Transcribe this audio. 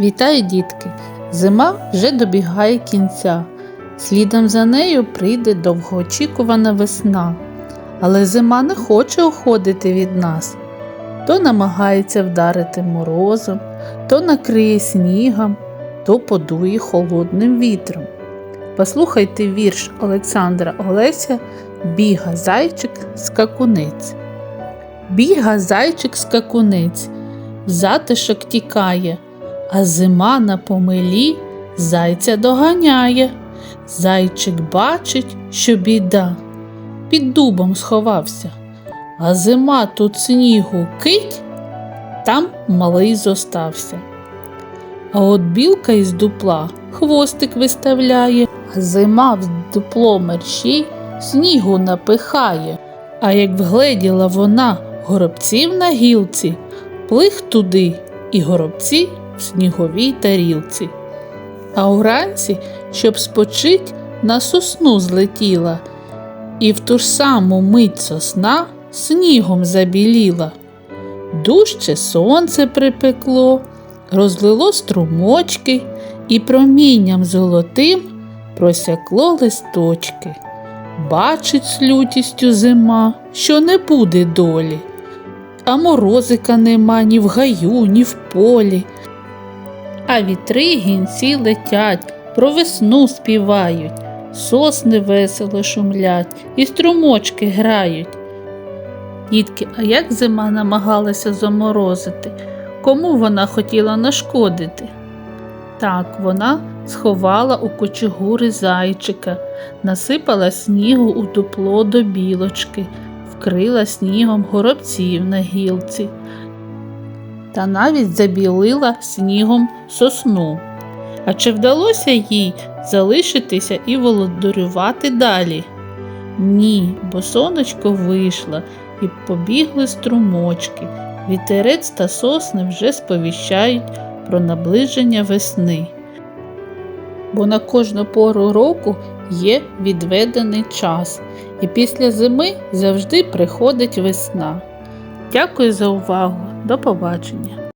Вітаю, дітки! Зима вже добігає кінця. Слідом за нею прийде довгоочікувана весна. Але зима не хоче уходити від нас. То намагається вдарити морозом, то накриє снігом, то подує холодним вітром. Послухайте вірш Олександра Олеся Біга зайчик скакунець. Біга зайчик скакунець, в затишок тікає, а зима на помилі зайця доганяє. Зайчик бачить, що біда, під дубом сховався, а зима тут снігу кить, там малий зостався. А от білка із дупла хвостик виставляє, а зима в дупло мерщій снігу напихає. А як вгледіла вона горобців на гілці, плих туди і горобці сніговій тарілці. А уранці, щоб спочить, на сосну злетіла, і в ту ж саму мить сосна снігом забіліла. Дужче сонце припекло, розлило струмочки, і промінням золотим просякло листочки. Бачить з лютістю зима, що не буде долі, а морозика нема ні в гаю, ні в полі. А вітри гінці летять, про весну співають, сосни весело шумлять і струмочки грають. Дітки, а як зима намагалася заморозити? Кому вона хотіла нашкодити? Так, вона сховала у кочегури зайчика, насипала снігу у дупло до білочки, вкрила снігом горобців на гілці та навіть забілила снігом сосну. А чи вдалося їй залишитися і володарювати далі? Ні, бо сонечко вийшло і побігли струмочки. Вітерець та сосни вже сповіщають про наближення весни. Бо на кожну пору року є відведений час, і після зими завжди приходить весна. Дякую за увагу. До побачення!